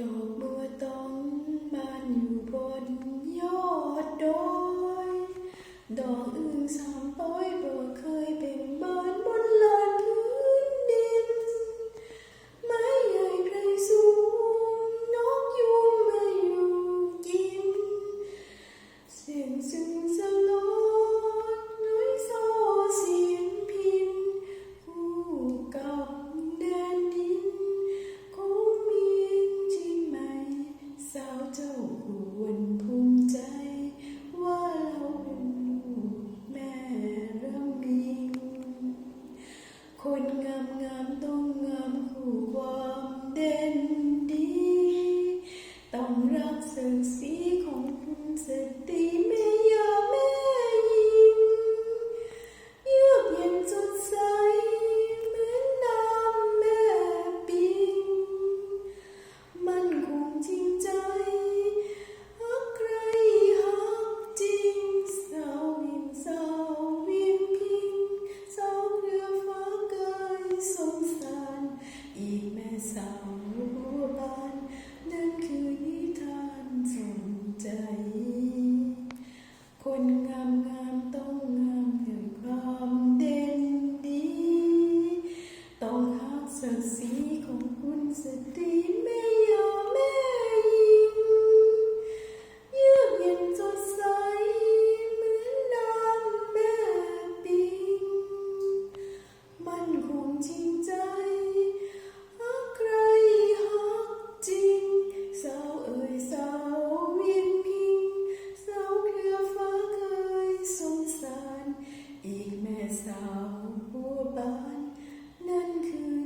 ดอกบัวตองบานอยู่บนยอดดอย ดอกอึ่งสามต้อยบ่เคยเป็นบาน งามต้องงามคู่ความเด่นดี ต้องรักศักดิ์ศรี สาวโบรานนั่นคือนิทานสนใจ คนงามงามต้องงามด้วยความเด่นดี ต้องหักศักดิ์ศรีของคุณสตรีไม่ สาวผู้บ้านนั่นคือ